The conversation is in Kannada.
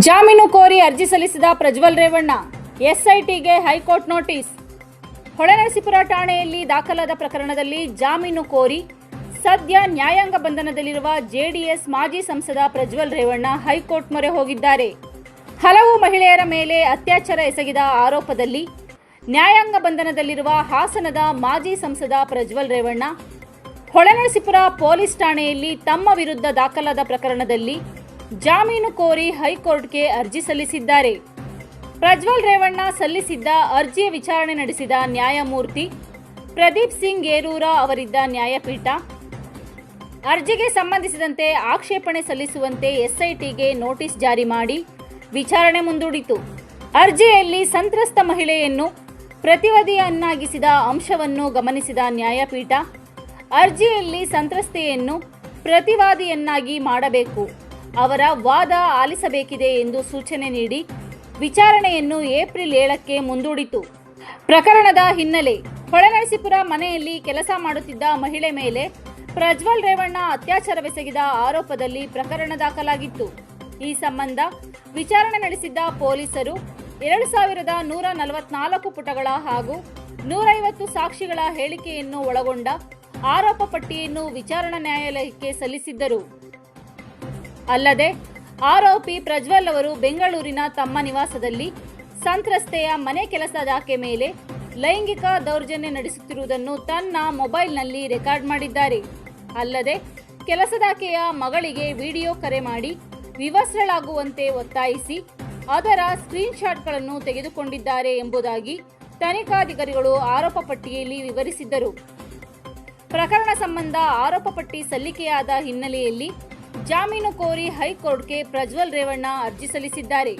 ಜಾಮೀನು ಕೋರಿ ಅರ್ಜಿ ಸಲ್ಲಿಸಿದ ಪ್ರಜ್ವಲ್ ರೇವಣ್ಣ, ಎಸ್ಐಟಿಗೆ ಹೈಕೋರ್ಟ್ ನೋಟಿಸ್. ಹೊಳೆನರಸೀಪುರ ಠಾಣೆಯಲ್ಲಿ ದಾಖಲಾದ ಪ್ರಕರಣದಲ್ಲಿ ಜಾಮೀನು ಕೋರಿ ಸದ್ಯ ನ್ಯಾಯಾಂಗ ಬಂಧನದಲ್ಲಿರುವ ಜೆಡಿಎಸ್ ಮಾಜಿ ಸಂಸದ ಪ್ರಜ್ವಲ್ ರೇವಣ್ಣ ಹೈಕೋರ್ಟ್ ಮೊರೆ ಹೋಗಿದ್ದಾರೆ. ಹಲವು ಮಹಿಳೆಯರ ಮೇಲೆ ಅತ್ಯಾಚಾರ ಎಸಗಿದ ಆರೋಪದಲ್ಲಿ ನ್ಯಾಯಾಂಗ ಬಂಧನದಲ್ಲಿರುವ ಹಾಸನದ ಮಾಜಿ ಸಂಸದ ಪ್ರಜ್ವಲ್ ರೇವಣ್ಣ ಹೊಳೆನರಸೀಪುರ ಪೊಲೀಸ್ ಠಾಣೆಯಲ್ಲಿ ತಮ್ಮ ವಿರುದ್ಧ ದಾಖಲಾದ ಪ್ರಕರಣದಲ್ಲಿ ಜಾಮೀನು ಕೋರಿ ಹೈಕೋರ್ಟ್ಗೆ ಅರ್ಜಿ ಸಲ್ಲಿಸಿದ್ದಾರೆ. ಪ್ರಜ್ವಲ್ ರೇವಣ್ಣ ಸಲ್ಲಿಸಿದ್ದ ಅರ್ಜಿಯ ವಿಚಾರಣೆ ನಡೆಸಿದ ನ್ಯಾಯಮೂರ್ತಿ ಪ್ರದೀಪ್ ಸಿಂಗ್ ಏರೂರ ಅವರಿದ್ದ ನ್ಯಾಯಪೀಠ. ಅರ್ಜಿಗೆ ಸಂಬಂಧಿಸಿದಂತೆ ಆಕ್ಷೇಪಣೆ ಸಲ್ಲಿಸುವಂತೆ ಎಸ್ಐಟಿಗೆ ನೋಟಿಸ್ ಜಾರಿ ಮಾಡಿ ವಿಚಾರಣೆ ಮುಂದೂಡಿತು. ಅರ್ಜಿಯಲ್ಲಿ ಸಂತ್ರಸ್ತ ಮಹಿಳೆಯನ್ನು ಪ್ರತಿವಾದಿಯನ್ನಾಗಿಸಿದ ಅಂಶವನ್ನು ಗಮನಿಸಿದ ನ್ಯಾಯಪೀಠ, ಅರ್ಜಿಯಲ್ಲಿ ಸಂತ್ರಸ್ತೆಯನ್ನು ಪ್ರತಿವಾದಿಯನ್ನಾಗಿ ಮಾಡಬೇಕು. ಅವರ ವಾದ ಆಲಿಸಬೇಕಿದೆ ಎಂದು ಸೂಚನೆ ನೀಡಿ ವಿಚಾರಣೆಯನ್ನು ಏಪ್ರಿಲ್ ಏಳಕ್ಕೆ ಮುಂದೂಡಿತು. ಪ್ರಕರಣದ ಹಿನ್ನೆಲೆ ಹೊಳೆನರಸೀಪುರ ಮನೆಯಲ್ಲಿ ಕೆಲಸ ಮಾಡುತ್ತಿದ್ದ ಮಹಿಳೆ ಮೇಲೆ ಪ್ರಜ್ವಲ್ ರೇವಣ್ಣ ಅತ್ಯಾಚಾರವೆಸಗಿದ ಆರೋಪದಲ್ಲಿ ಪ್ರಕರಣ ದಾಖಲಾಗಿತ್ತು. ಈ ಸಂಬಂಧ ವಿಚಾರಣೆ ನಡೆಸಿದ್ದ ಪೊಲೀಸರು ಎರಡು ಸಾವಿರದ ನೂರ ನಲವತ್ನಾಲ್ಕು ಪುಟಗಳ ಹಾಗೂ ನೂರೈವತ್ತು ಸಾಕ್ಷಿಗಳ ಹೇಳಿಕೆಯನ್ನು ಒಳಗೊಂಡ ಆರೋಪ ಪಟ್ಟಿಯನ್ನು ವಿಚಾರಣಾ ನ್ಯಾಯಾಲಯಕ್ಕೆ ಸಲ್ಲಿಸಿದ್ದರು. ಅಲ್ಲದೆ ಆರೋಪಿ ಪ್ರಜ್ವಲ್ ಅವರು ಬೆಂಗಳೂರಿನ ತಮ್ಮ ನಿವಾಸದಲ್ಲಿ ಸಂತ್ರಸ್ತೆಯ ಮನೆ ಕೆಲಸದಾಕೆ ಮೇಲೆ ಲೈಂಗಿಕ ದೌರ್ಜನ್ಯ ನಡೆಸುತ್ತಿರುವುದನ್ನು ತನ್ನ ಮೊಬೈಲ್ನಲ್ಲಿ ರೆಕಾರ್ಡ್ ಮಾಡಿದ್ದಾರೆ. ಅಲ್ಲದೆ ಕೆಲಸದಾಕೆಯ ಮಗಳಿಗೆ ವಿಡಿಯೋ ಕರೆ ಮಾಡಿ ವಿವಸ್ತ್ರಳಾಗುವಂತೆ ಒತ್ತಾಯಿಸಿ ಅದರ ಸ್ಕ್ರೀನ್ಶಾಟ್ಗಳನ್ನು ತೆಗೆದುಕೊಂಡಿದ್ದಾರೆ ಎಂಬುದಾಗಿ ತನಿಖಾಧಿಕಾರಿಗಳು ಆರೋಪ ಪಟ್ಟಿಯಲ್ಲಿ ವಿವರಿಸಿದ್ದರು. ಪ್ರಕರಣ ಸಂಬಂಧ ಆರೋಪ ಪಟ್ಟಿ ಸಲ್ಲಿಕೆಯಾದ ಹಿನ್ನೆಲೆಯಲ್ಲಿ ಜಾಮೀನು ಕೋರಿ ಹೈಕೋರ್ಟ್ಗೆ ಪ್ರಜ್ವಲ್ ರೇವಣ್ಣ ಅರ್ಜಿ ಸಲ್ಲಿಸಿದ್ದಾರೆ.